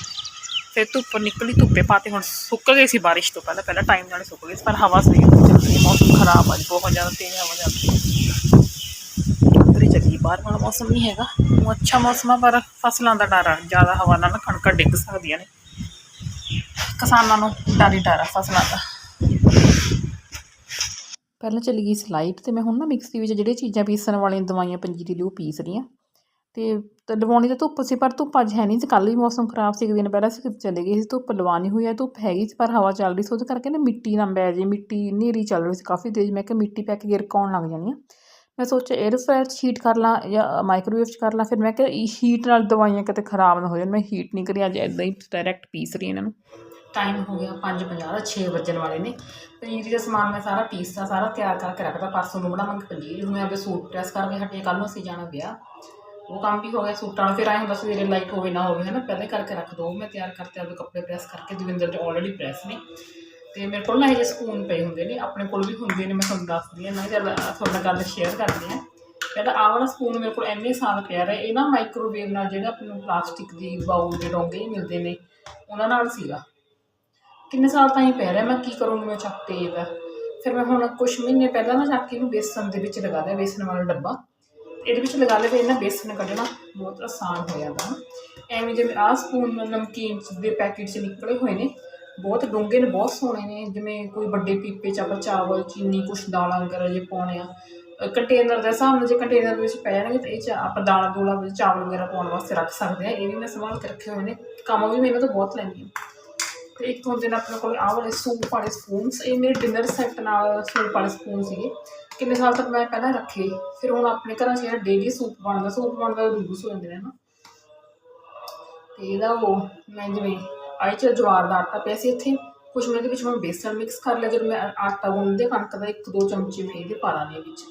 ਫਿਰ ਧੁੱਪ ਨਿਕਲੀ ਧੁੱਪੇ ਪਾਤੇ ਹੁਣ ਸੁੱਕ ਗਏ ਸੀ ਬਾਰਿਸ਼ ਤੋਂ ਪਹਿਲਾਂ ਪਹਿਲਾਂ ਟਾਈਮ ਨਾਲ ਹੀ ਸੁੱਕ ਗਏ ਸੀ, ਪਰ ਹਵਾ ਸਹੀ ਚੱਲ ਰਹੀ ਹੈ ਮੌਸਮ ਖਰਾਬ ਆ ਬਹੁਤ ਜ਼ਿਆਦਾ ਤੇਜ਼ ਹਵਾ ਚੱਲ ਰਹੀ ਹੈ। ਅੰਦਰ ਹੀ ਚੱਲੀ ਬਾਹਰ ਵਾਲਾ ਮੌਸਮ ਨਹੀਂ ਹੈਗਾ ਉਹ ਅੱਛਾ ਮੌਸਮ ਆ ਪਰ ਫਸਲਾਂ ਦਾ ਡਰ ਆ ਜ਼ਿਆਦਾ ਹਵਾ ਨਾਲ ਕਣਕਾਂ ਡਿੱਗ ਸਕਦੀਆਂ ਨੇ। ਕਿਸਾਨਾਂ ਨੂੰ ਡਰ ਹੀ ਡਰ ਆ ਫਸਲਾਂ ਦਾ। ਪਹਿਲਾਂ ਚਲੀ ਗਈ ਸਲਾਈਡ ਤੇ ਮੈਂ ਹੁਣ ਨਾ ਮਿਕਸੀ ਵਿੱਚ ਜਿਹੜੀਆਂ ਚੀਜ਼ਾਂ ਪੀਸਣ ਵਾਲੀਆਂ ਦਵਾਈਆਂ ਪੰਜੀਰੀ ਦੀ ਉਹ ਪੀਸ ਰਹੀ ਹਾਂ। ਤੇ ਲਵਾਉਣੀ ਤਾਂ ਧੁੱਪ ਸੀ, ਪਰ ਧੁੱਪ ਅੱਜ ਹੈ ਨਹੀਂ ਸੀ। ਕੱਲ੍ਹ ਵੀ ਮੌਸਮ ਖਰਾਬ ਸੀ, ਇੱਕ ਦਿਨ ਪਹਿਲਾਂ ਅਸੀਂ ਚਲੇ ਗਏ ਸੀ, ਧੁੱਪ ਲਵਾਉਣੀ ਹੋਈ ਹੈ ਧੁੱਪ ਹੈਗੀ ਸੀ, ਪਰ ਹਵਾ ਚੱਲ ਰਹੀ ਸੀ, ਉਹਦੇ ਕਰਕੇ ਨਾ ਮਿੱਟੀ ਨਾ ਬਹਿ ਜੇ ਮਿੱਟੀ ਹਨੇਰੀ ਚੱਲ ਰਹੀ ਸੀ ਕਾਫੀ ਤੇਜ਼। ਮੈਂ ਕਿਹਾ ਮਿੱਟੀ ਪੈ ਕੇ ਗਿਰਕਾਉਣ ਲੱਗ ਜਾਣੀ ਆ? ਮੈਂ ਸੋਚਿਆ 에ਅਰ ਫਰਾਇਰ 'ਚ ਹੀਟ ਕਰ ਲਾਂ ਜਾਂ ਮਾਈਕ੍ਰੋਵੇਵ 'ਚ ਕਰ ਲਾਂ, ਫਿਰ ਮੈਂ ਕਿਹਾ ਹੀਟ ਨਾਲ ਦਵਾਈਆਂ ਕਿਤੇ ਖਰਾਬ ਨਾ ਹੋ ਜਾਣ, ਮੈਂ ਹੀਟ ਨਹੀਂ ਕਰੀ, ਅੱਜ ਇੱਦਾਂ ਹੀ ਡਾਇਰੈਕਟ ਪੀਸ ਰਹੀ ਇਹਨਾਂ ਨੂੰ। ਟਾਈਮ ਹੋ ਗਿਆ 5:50 ਦਾ 6 ਵੱਜਣ ਵਾਲੇ ਨੇ। ਪਨੀਰ ਦਾ ਸਮਾਨ ਮੈਂ ਸਾਰਾ ਪੀਸਤਾ ਸਾਰਾ ਤਿਆਰ ਕਰਕੇ ਰੱਖਦਾ ਪਰਸੋਂ ਨੂੰ ਬਣਾਵਾਂਗੇ ਪਨੀਰ ਮੈਂ ਆਪਦੇ ਸੂਟ ਪ੍ਰੈਸ ਕਰਕੇ ਹਟੇ, ਕੱਲ੍ਹ ਨੂੰ ਅਸੀਂ ਜਾਣਾ ਵਿਆਹ। ਉਹ ਕੰਮ ਵੀ ਹੋ ਗਿਆ ਸੂਟਾਂ ਦਾ ਫਿਰ ਆਏ ਹੁੰਦਾ ਸਵੇਰੇ ਲਾਈਟ ਹੋਵੇ ਨਾ ਹੋਵੇ ਹੈ ਨਾ ਪਹਿਲੇ ਕਰਕੇ ਰੱਖ ਦੋ। ਮੈਂ ਤਿਆਰ ਕਰਤੇ ਆਪਦੇ ਕੱਪੜੇ ਪ੍ਰੈਸ ਕਰਕੇ, ਦਵਿੰਦਰ ਦੇ ਆਲਰੇਡੀ ਪ੍ਰੈਸ ਨੇ। ਤੇ ਮੇਰੇ ਕੋਲ ਨਾ ਇਹ ਜਿਹੇ ਸਕੂਨ ਪਏ ਹੁੰਦੇ ਨੇ, ਆਪਣੇ ਕੋਲ ਵੀ ਹੁੰਦੇ ਨੇ, ਮੈਂ ਤੁਹਾਨੂੰ ਦੱਸਦੀ ਹਾਂ। ਮੈਂ ਕਿਹਾ ਚੱਲ ਤੁਹਾਡੇ ਗੱਲ ਸ਼ੇਅਰ ਕਰਦੇ ਹਾਂ। ਪਹਿਲਾਂ ਆਹ ਵਾਲਾ ਸਪੂਨ ਮੇਰੇ ਕੋਲ ਇੰਨੇ ਸਾਲ ਪਿਆ ਰਿਹਾ। ਇਹ ਨਾ ਮਾਈਕ੍ਰੋਵੇਵ ਨਾਲ ਜਿਹੜਾ ਆਪਾਂ ਨੂੰ ਪਲਾਸਟਿਕ ਦੀ ਬਾਊਲ ਦੇ ਡੋਂਗੇ ਹੀ ਮਿਲਦੇ ਨੇ, ਉਹਨਾਂ ਨਾਲ ਸੀਗਾ। ਕਿੰਨੇ ਸਾਲ ਤਾਂ ਹੀ ਪੈ ਰਿਹਾ, ਮੈਂ ਕੀ ਕਰੂੰਗੀ, ਮੈਂ ਚੱਕ ਕੇ ਇਹਦਾ ਫਿਰ ਮੈਂ ਹੁਣ ਕੁਝ ਮਹੀਨੇ ਪਹਿਲਾਂ ਨਾ ਚੱਕ ਕੇ ਇਹਨੂੰ ਬੇਸਨ ਦੇ ਵਿੱਚ ਲਗਾ ਲਿਆ ਬੇਸਨ ਵਾਲਾ ਡੱਬਾ। ਇਹਦੇ ਵਿੱਚ ਲਗਾ ਲਿਆ, ਫਿਰ ਇਹਨਾਂ ਬੇਸਨ ਕੱਢਣਾ ਬਹੁਤ ਆਸਾਨ ਹੋ ਜਾਂਦਾ ਨਾ। ਐਵੇਂ ਜਿਵੇਂ ਆਹ ਸਪੂਨ ਨਮਕੀਨ ਦੇ ਪੈਕੇਟ 'ਚ ਨਿਕਲੇ ਹੋਏ ਨੇ, ਬਹੁਤ ਡੂੰਘੇ ਨੇ, ਬਹੁਤ ਸੋਹਣੇ ਨੇ। ਜਿਵੇਂ ਕੋਈ ਵੱਡੇ ਪੀਪੇ 'ਚ ਆਪਾਂ ਚਾਵਲ, ਚੀਨੀ, ਕੁਛ ਦਾਲਾਂ ਵਗੈਰਾ ਜੇ ਪਾਉਣੇ ਆ। ਕੰਟੇਨਰ ਦੇ ਹਿਸਾਬ ਨਾਲ ਜੇ ਕੰਟੇਨਰ ਵਿੱਚ ਪੈ ਜਾਣਗੇ ਤਾਂ ਇਹ ਚ ਆਪਾਂ ਦਾਲਾਂ ਦੂਲਾਂ ਵਿੱਚ ਚਾਵਲ ਵਗੈਰਾ ਪਾਉਣ ਵਾਸਤੇ ਰੱਖ ਸਕਦੇ ਆ। ਇਹ ਵੀ ਮੈਂ ਸੰਭਾਲ ਕੇ ਰੱਖੇ ਹੋਏ ਨੇ। ਕੰਮ ਵੀ ਮੈਂ ਇਹਨਾਂ ਤੋਂ ਬਹੁਤ ਲੈਂਦੀ ਹਾਂ। ਤੇ ਇੱਕ ਹੁਣ ਨੇ ਆਪਣੇ ਕੋਲ ਆਹ ਵਾਲੇ ਸੂਪ ਵਾਲੇ ਸਪੂਨਸ ਇਹ ਮੇਰੇ ਡਿਨਰ ਸੈੱਟ ਨਾਲ ਸੂਪ ਵਾਲੇ ਸਪੂਨ ਸੀਗੇ। ਕਿੰਨੇ ਸਾਲ ਤੱਕ ਮੈਂ ਪਹਿਲਾਂ ਰੱਖੇ ਫਿਰ ਹੁਣ ਆਪਣੇ ਘਰਾਂ 'ਚ ਜਿਹੜਾ ਡੇਲੀ ਸੂਪ ਬਣਦਾ ਸੂਪ ਬਣਦਾ ਰੂਸ ਹੋ ਜਾਂਦੇ ਨੇ ਨਾ। ਤੇ ਇਹਦਾ ਉਹ, ਮੈਂ ਜਿਵੇਂ ਆਈ ਚ ਜਵਾਰ ਦਾ ਆਟਾ ਪਿਆ ਸੀ ਇੱਥੇ, ਕੁਛ ਮੈਂ ਇਹਦੇ ਵਿੱਚ ਮੈਂ ਬੇਸਣ ਮਿਕਸ ਕਰ ਲਿਆ, ਜਦੋਂ ਮੈਂ ਆਟਾ ਗੁੰਨਦੇ ਕਣਕ ਦਾ ਇੱਕ ਦੋ ਚਮਚੇ ਮੈਂ ਇਹਦੇ ਪਾ ਦਾਂਗੀ ਵਿੱਚ।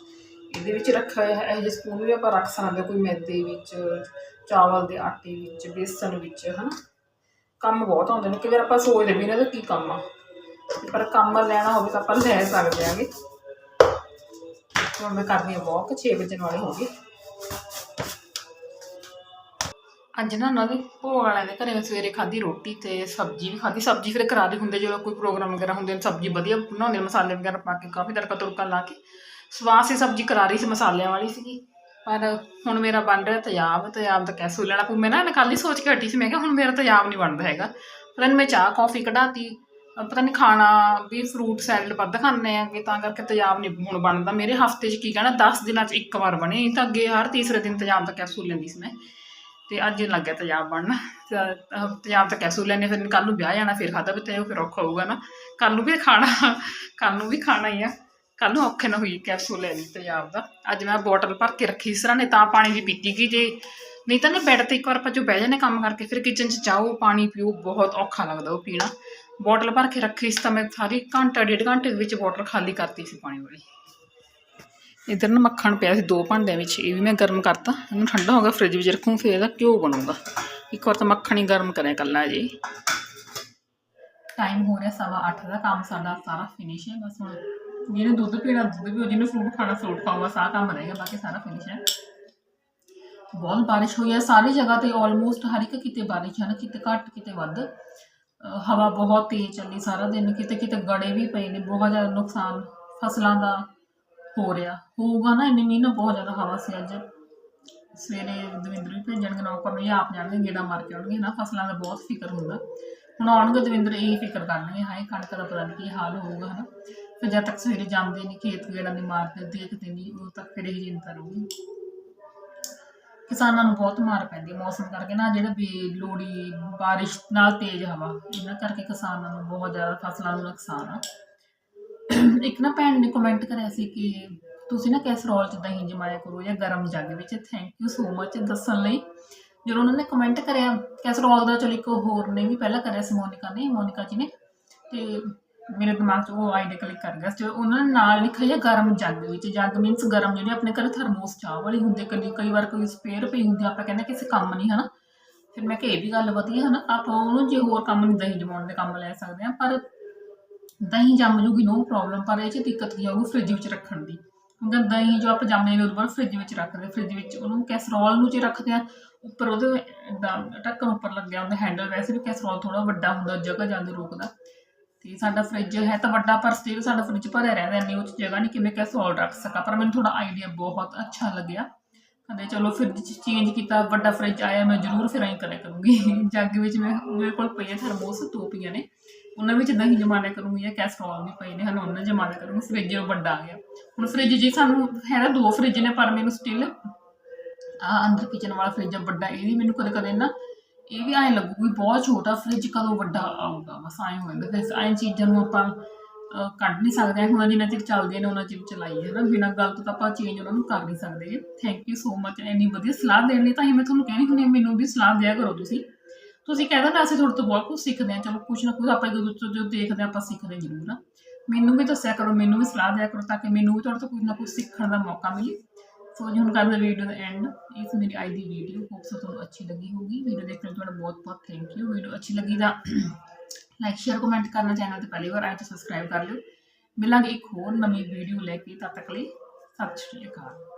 ਇਹਦੇ ਵਿੱਚ ਰੱਖਿਆ ਹੋਇਆ ਹੈ, ਇਹ ਜਿਹੇ ਸਪੂਨ ਵੀ ਆਪਾਂ ਰੱਖ ਸਕਦੇ ਕੋਈ ਮੈਦੇ ਵਿੱਚ, ਚਾਵਲ ਦੇ ਆਟੇ ਵਿੱਚ ਬੇਸਣ ਵਿੱਚ, ਹਨਾ। ਕੰਮ ਬਹੁਤ ਆਉਂਦੇ ਨੇ, ਕਿ ਵਾਰ ਆਪਾਂ ਸੋਚਦੇ ਵੀ ਇਹਨਾਂ ਦਾ ਕੀ ਕੰਮ ਆ। ਪਰ ਕੰਮ ਲੈਣਾ ਹੋਵੇ ਤਾਂ ਆਪਾਂ ਲੈ ਸਕਦੇ ਆਂਗੇ। ਹੁਣ ਮੈਂ ਕਰਦੀ ਹਾਂ ਵਾਕ 6 ਵਜੇ ਵਾਲੇ ਹੋ ਗਏ ਅੱਜ ਨਾ ਉਹਨਾਂ ਦੇ ਭੋਗ ਵਾਲਿਆਂ ਦੇ ਘਰੇ ਸਵੇਰੇ ਖਾਧੀ ਰੋਟੀ ਤੇ ਸਬਜ਼ੀ ਵੀ ਖਾਧੀ। ਸਬਜ਼ੀ ਫਿਰ ਕਰਾਰੀ ਹੁੰਦੇ, ਜਦੋਂ ਕੋਈ ਪ੍ਰੋਗਰਾਮ ਵਗੈਰਾ ਹੁੰਦੇ ਨੇ, ਸਬਜ਼ੀ ਵਧੀਆ ਬਣਾਉਂਦੇ ਮਸਾਲੇ ਵਗੈਰਾ ਪਾ ਕੇ, ਕਾਫੀ ਤੜਕਾ ਤੁੜਕਾ ਲਾ ਕੇ। ਸਵਾਦ ਸੀ ਸਬਜ਼ੀ ਕਰਾ ਰਹੀ ਸੀ, ਮਸਾਲਿਆਂ ਵਾਲੀ ਸੀਗੀ। ਪਰ ਹੁਣ ਮੇਰਾ ਬਣ ਰਿਹਾ ਤਜਾਬ ਤਜਾਬ ਤਾਂ ਕੈਸੂ ਲੈਣਾ ਪਊ ਮੈਂ ਨਾ ਕੱਲ੍ਹ ਹੀ ਸੋਚ ਕੇ ਹਟੀ ਸੀ, ਮੈਂ ਕਿਹਾ ਹੁਣ ਮੇਰਾ ਤਜਾਬ ਨਹੀਂ ਬਣਦਾ ਹੈਗਾ। ਪਤਾ ਨਹੀਂ ਮੈਂ ਚਾਹ, ਕੌਫੀ ਕਢਾਤੀ, ਪਤਾ ਨਹੀਂ ਖਾਣਾ ਵੀ ਫਰੂਟ ਸੈਲਡ ਵੱਧ ਖਾਂਦੇ ਆਂਗੇ ਤਾਂ ਕਰਕੇ ਤਜਾਬ ਨਹੀਂ ਹੁਣ ਬਣਦਾ। ਮੇਰੇ ਹਫ਼ਤੇ 'ਚ ਕੀ ਕਹਿਣਾ 10 ਦਿਨਾਂ 'ਚ ਇੱਕ ਵਾਰ ਬਣੇ, ਤਾਂ ਅੱਗੇ ਹਰ ਤੀਸਰੇ ਦਿਨ ਤੇਜ਼ਾਬ ਦਾ ਕੈਪਸੂਲ ਲੈਂਦੀ ਸੀ ਮੈਂ। ਤੇ ਅੱਜ ਲੱਗਿਆ ਤੇਜ਼ਾਬ ਬਣਨਾ। ਤਜਾਬ ਅਹ, ਤੇਜ਼ਾਬ ਤਾਂ ਕੈਪਸੂਲ ਲੈਣੇ ਫਿਰ ਕੱਲ ਨੂੰ ਵਿਆਹ ਜਾਣਾ, ਫਿਰ ਖਾਦਾ ਵੀ ਤੇ ਉਹ ਫਿਰ ਔਖਾ ਹੋਊਗਾ ਨਾ। ਕੱਲ ਨੂੰ ਵੀ ਖਾਣਾ ਕੱਲ ਨੂੰ ਵੀ ਖਾਣਾ ਹੀ ਆ। ਕੱਲ ਨੂੰ ਔਖੇ ਨਾ ਹੋਈ ਕੈਪਸੂਲ ਲੈ ਲਈ ਤੇਜ਼ਾਬ ਦਾ। ਅੱਜ ਮੈਂ ਬੋਟਲ ਭਰ ਕੇ ਰੱਖੀ ਇਸ ਨੇ ਤਾਂ ਪਾਣੀ ਦੀ ਪੀਤੀ ਗਈ ਜੇ। ਨਹੀਂ ਤਾਂ ਨਾ ਬੈੱਡ ਤੇ ਇੱਕ ਵਾਰ ਆਪਾਂ ਜੋ ਬਹਿ ਜਾਂਦੇ ਕੰਮ ਕਰਕੇ, ਫਿਰ ਕਿਚਨ 'ਚ ਜਾਓ, ਪਾਣੀ ਪੀਓ, ਬਹੁਤ ਔਖਾ ਲੱਗਦਾ ਉਹ ਪੀਣਾ। ਬੋਟਲ ਭਰ ਕੇ ਰੱਖੀ ਸੀ ਤਾਂ ਮੈਂ ਸਾਰੀ ਘੰਟਾ, ਡੇਢ ਘੰਟੇ ਦੇ ਵਿੱਚ ਬੋਟਲ ਖਾਲੀ ਕਰਤੀ ਸੀ ਪਾਣੀ ਵਾਲੀ। ਇਧਰ ਨਾ ਮੱਖਣ ਪਿਆ ਸੀ ਦੋ ਭਾਂਡਿਆਂ ਵਿੱਚ, ਇਹ ਵੀ ਮੈਂ ਗਰਮ ਕਰਤਾ। ਇਹਨੂੰ ਠੰਡਾ ਹੋ ਗਿਆ, ਫ੍ਰਿਜ ਵਿੱਚ ਰੱਖੂੰ, ਫਿਰ ਇਹਦਾ ਘਿਓ ਬਣੂਗਾ। ਇੱਕ ਵਾਰ ਤਾਂ ਮੱਖਣ ਹੀ ਗਰਮ ਕਰਿਆ ਕੱਲਾ ਜੀ। ਟਾਈਮ ਹੋ ਰਿਹਾ ਸਵਾ ਅੱਠ ਦਾ, ਕੰਮ ਸਾਡਾ ਸਾਰਾ ਫਿਨਿਸ਼ ਹੈ, ਬਸ ਹੁਣ ਜਿਹਨੇ ਦੁੱਧ ਪੀਣਾ ਦੁੱਧ ਪੀਓ, ਜਿਹਨੇ ਫਰੂਟ ਖਾਣਾ ਫਰੂਟ ਖਾਓ ਬਸ ਆਹ ਕੰਮ ਰਹੇਗਾ, ਬਾਕੀ ਸਾਰਾ ਫਿਨਿਸ਼ ਹੈ। ਬਹੁਤ ਬਾਰਿਸ਼ ਹੋਈ ਹੈ ਸਾਰੀ ਜਗ੍ਹਾ ਤੇ ਆਲਮੋਸਟ ਹਰ ਇੱਕ ਕਿਤੇ ਬਾਰਿਸ਼ ਹੈ ਨਾ, ਕਿਤੇ ਘੱਟ, ਕਿਤੇ ਵੱਧ। ਹਵਾ ਬਹੁਤ ਤੇਜ਼ ਚੱਲੀ ਸਾਰਾ ਦਿਨ, ਕਿਤੇ ਕਿਤੇ ਗੜੇ ਵੀ ਪਏ ਨੇ, ਬਹੁਤ ਜ਼ਿਆਦਾ ਨੁਕਸਾਨ ਫਸਲਾਂ ਦਾ ਹੋ ਰਿਹਾ। ਹੋਊਗਾ ਨਾ, ਇੰਨੇ ਮੀਂਹ ਬਹੁਤ ਜ਼ਿਆਦਾ ਹਵਾ ਸੀ ਅੱਜ ਸਵੇਰੇ ਦਵਿੰਦਰ ਵੀ ਭੇਜਣਗੇ ਨੌਕਰ ਨੂੰ ਜਾਂ ਆਪ ਜਾਣਗੇ, ਗੇੜਾ ਮਾਰ ਕੇ ਆਉਣਗੇ ਨਾ, ਫਸਲਾਂ ਦਾ ਬਹੁਤ ਫਿਕਰ ਹੁੰਦਾ। ਹੁਣ ਆਉਣਗੇ ਦਵਿੰਦਰ, ਇਹ ਫਿਕਰ ਕਰਨਗੇ, ਹਾਏ, ਕਣਕ ਦਾ ਪਤਾ ਨਹੀਂ ਕੀ ਹਾਲ ਹੋਊਗਾ, ਹਨਾ। ਫਿਰ ਜਦ ਤੱਕ ਸਵੇਰੇ ਜਾਂਦੇ ਨਹੀਂ ਖੇਤ ਗੇੜਾ ਨਹੀਂ ਮਾਰਦੇ, ਦੇਖਦੇ ਨਹੀਂ ਉਦੋਂ ਤੱਕ ਫਿਰ ਇਹ ਚਿੰਤਾ ਰਹੂਗੀ। ਕਿਸਾਨਾਂ ਨੂੰ ਬਹੁਤ ਮਾਰ ਪੈਂਦੀ ਮੌਸਮ ਕਰਕੇ। ਨਾ ਜਿਹੜਾ ਬੇ ਬਾਰਿਸ਼ ਨਾਲ ਤੇਜ਼ ਹਵਾ, ਇਹਨਾਂ ਕਰਕੇ ਕਿਸਾਨਾਂ ਨੂੰ ਬਹੁਤ ਜ਼ਿਆਦਾ ਫਸਲਾਂ ਨੂੰ ਨੁਕਸਾਨ ਆ। ਇੱਕ ਨਾ ਭੈਣ ਨੇ ਕਮੈਂਟ ਕਰਿਆ ਸੀ ਕਿ ਤੁਸੀਂ ਨਾ ਕੈਸਰੋਲ ਚ ਦਹੀਂ ਜਮਾਇਆ ਕਰੋ ਜਾਂ ਗਰਮ ਜੱਗ ਵਿੱਚ। ਥੈਂਕ ਯੂ ਸੋ ਮਚ ਦੱਸਣ ਲਈ। ਜਦੋਂ ਉਹਨਾਂ ਨੇ ਕਮੈਂਟ ਕਰਿਆ, ਕੈਸਰੋਲ ਦਾ ਚਲੋ ਇੱਕ ਹੋਰ ਨੇ ਵੀ ਪਹਿਲਾਂ ਕਰਿਆ ਸੀ ਮੋਨਿਕਾ ਨੇ, ਮੋਨਿਕਾ ਜੀ ਨੇ। ਤੇ ਮੇਰੇ ਦਿਮਾਗ 'ਚ ਉਹ ਆਈਡੀਆ ਕਲਿੱਕ ਕਰ ਗਿਆ ਤੇ ਉਹਨਾਂ ਨੇ ਨਾਲ ਲਿਖਿਆ ਹੈ ਗਰਮ ਜੱਗ ਵਿੱਚ। ਜੱਗ ਮੀਨਸ ਗਰਮ ਜਿਹੜੇ ਆਪਣੇ ਘਰ ਥਰਮੋਸ ਚਾਹ ਵਾਲੀ ਹੁੰਦੇ ਕਦੀ ਕਈ ਵਾਰ ਕੋਈ ਸਪੇਅਰ ਪਈ ਹੁੰਦੀ ਆਪਾਂ ਕਹਿੰਦੇ ਕਿਸੇ ਕੰਮ ਨਹੀਂ ਹਨਾ? ਫਿਰ ਮੈਂ ਕਿਹਾ ਇਹ ਵੀ ਗੱਲ ਵਧੀਆ, ਹਨਾ? ਆਪਾਂ ਉਹਨੂੰ ਜੇ ਹੋਰ ਕੰਮ ਨਹੀਂ ਦਹੀਂ ਜਮਾਉਣ ਦੇ ਕੰਮ ਲੈ ਸਕਦੇ ਆ, ਪਰ ਦਹੀਂ ਜੰਮ ਜੂਗੀ ਨੋ ਪ੍ਰੋਬਲਮ ਪਰ ਇਹ 'ਚ ਦਿੱਕਤ ਕੀ ਆਊਗੀ ਫ੍ਰਿਜ ਵਿੱਚ ਰੱਖਣ ਦੀ। ਕਿਉਂਕਿ ਦਹੀਂ ਜੋ ਆਪਾਂ ਜੰਮੇ ਨੇ ਉਹਦੇ ਬਾਅਦ ਫ੍ਰਿਜ ਵਿੱਚ ਰੱਖਦੇ ਫ੍ਰਿਜ ਵਿੱਚ ਉਹਨੂੰ ਕੈਸਰੋਲ ਨੂੰ ਜੇ ਰੱਖਦੇ ਆ, ਉੱਪਰ ਉਹਦੇ ਢੱਕਣ ਉੱਪਰ ਲੱਗਿਆ ਹੁੰਦਾ ਹੈਂਡਲ ਵੈਸੇ ਵੀ ਕੈਸਰੋਲ ਥੋੜਾ ਵੱਡਾ ਹੁੰਦਾ, ਜਗ੍ਹਾ ਜਾਂਦੇ ਰੋਕਦਾ। ਤੇ ਸਾਡਾ ਫ੍ਰਿਜ ਹੈ ਤਾਂ ਵੱਡਾ, ਪਰ ਸਟਿਲ ਸਾਡਾ ਫ੍ਰਿਜ ਭਰਿਆ ਰਹਿੰਦਾ, ਇੰਨੀ ਉਹ 'ਚ ਜਗ੍ਹਾ ਨਹੀਂ ਕਿ ਮੈਂ ਕੈਸਰੋਲ ਰੱਖ ਸਕਾਂ, ਪਰ ਮੈਨੂੰ ਥੋੜਾ ਆਈਡੀਆ ਬਹੁਤ ਅੱਛਾ ਲੱਗਿਆ। ਕਹਿੰਦੇ ਚਲੋ ਫ੍ਰਿਜ ਚੇਂਜ ਕੀਤਾ, ਵੱਡਾ ਫ੍ਰਿਜ ਆਇਆ, ਮੈਂ ਜ਼ਰੂਰ ਫਿਰ ਐਂ ਕਰਿਆ ਕਰੂੰਗੀ। ਜੱਗ ਵਿੱਚ ਮੈਂ, ਮੇਰੇ ਕੋਲ ਪਈਆਂ ਥਰਮੋਸ ਟੋਪੀਆਂ ਨੇ, ਉਹਨਾਂ ਵਿੱਚ ਦਹੀਂ ਜਮਾਨਿਆ ਕਰੂੰਗੀ ਜਾਂ ਕੈਸਟਰੋਲ ਵੀ ਪਏ ਨੇ, ਹਨ, ਉਹਨਾਂ ਜਮਾਨਿਆ ਕਰੂੰਗੀ ਫ੍ਰਿਜ ਵੱਡਾ ਆ ਗਿਆ। ਹੁਣ ਫ੍ਰਿਜ ਜੀ ਸਾਨੂੰ ਹੈ ਨਾ ਦੋ ਫ੍ਰਿਜ ਨੇ, ਪਰ ਮੈਨੂੰ ਸਟਿਲ ਆ ਅੰਦਰ ਕਿਚਨ ਵਾਲਾ ਫ੍ਰਿਜ ਵੱਡਾ, ਇਹ ਵੀ ਮੈਨੂੰ ਕਦੇ ਕਦੇ ਨਾ ਇਹ ਵੀ ਐਂ ਲੱਗੂਗੀ ਬਹੁਤ ਛੋਟਾ ਫ੍ਰਿਜ ਕਦੋਂ ਵੱਡਾ ਆਊਗਾ, ਬਸ ਐਂ ਹੋ ਜਾਂਦਾ ਐਂ ਚੀਜ਼ਾਂ ਨੂੰ ਆਪਾਂ ਕੱਢ ਨਹੀਂ ਸਕਦੇ, ਹੁਣ ਜਿੰਨਾ ਚਿਰ ਚੱਲਦੀਆਂ ਨੇ ਉਹਨਾਂ ਚਿਰ ਚਲਾਈਏ ਨਾ, ਬਿਨਾਂ ਗੱਲ ਤਾਂ ਆਪਾਂ ਚੇਂਜ ਉਹਨਾਂ ਨੂੰ ਕਰ ਨਹੀਂ ਸਕਦੇ। ਥੈਂਕ ਯੂ ਸੋ ਮਚ ਇੰਨੀ ਵਧੀਆ ਸਲਾਹ ਦੇਣ ਲਈ ਤਾਂ ਹੀ ਮੈਂ ਤੁਹਾਨੂੰ ਕਹਿਣੀ ਹੁੰਦੀ ਮੈਨੂੰ ਵੀ ਸਲਾਹ ਦਿਆ ਕਰੋ ਤੁਸੀਂ। ਤੁਸੀਂ ਕਹਿ ਦਿੰਦੇ ਅਸੀਂ ਤੁਹਾਡੇ ਤੋਂ ਬਹੁਤ ਕੁਝ ਸਿੱਖਦੇ ਹਾਂ, ਚਲੋ ਕੁਛ ਨਾ ਕੁਛ ਆਪਾਂ ਇੱਕ ਦੂਜੇ ਤੋਂ ਜੋ ਦੇਖਦੇ ਆਪਾਂ ਸਿੱਖਦੇ ਜ਼ਰੂਰ ਆ ਮੈਨੂੰ ਵੀ ਦੱਸਿਆ ਕਰੋ, ਮੈਨੂੰ ਵੀ ਸਲਾਹ ਦਿਆ ਕਰੋ ਤਾਂ ਕਿ ਮੈਨੂੰ ਵੀ ਤੁਹਾਡੇ ਤੋਂ ਕੁਝ ਨਾ ਕੁਝ ਸਿੱਖਣ ਦਾ ਮੌਕਾ ਮਿਲੇ। ਸੋ ਜੀ ਹੁਣ ਕਰਦੇ ਵੀਡੀਓ ਦਾ ਐਂਡ ਇਸ ਮੇਰੀ ਅੱਜ ਦੀ ਵੀਡੀਓ ਹੋਪ ਸੋ ਤੁਹਾਨੂੰ ਅੱਛੀ ਲੱਗੀ ਹੋਊਗੀ। ਵੀਡੀਓ ਦੇਖਣ ਲਈ ਤੁਹਾਡਾ ਬਹੁਤ ਬਹੁਤ ਥੈਂਕ ਯੂ ਵੀਡੀਓ ਅੱਛੀ ਲੱਗੀ ਤਾਂ ਲਾਈਕ ਸ਼ੇਅਰ ਕਮੈਂਟ ਕਰਨਾ ਚੈਨਲ ਤੇ ਪਹਿਲੀ ਵਾਰ ਆਏ ਤਾਂ ਸਬਸਕ੍ਰਾਈਬ ਕਰ ਲਿਓ। ਮਿਲਾਂਗੇ ਇੱਕ ਹੋਰ ਨਵੀਂ ਵੀਡੀਓ ਲੈ ਕੇ ਤਦ ਤੱਕ ਲਈ, ਸਤਿ ਸ਼੍ਰੀ ਅਕਾਲ।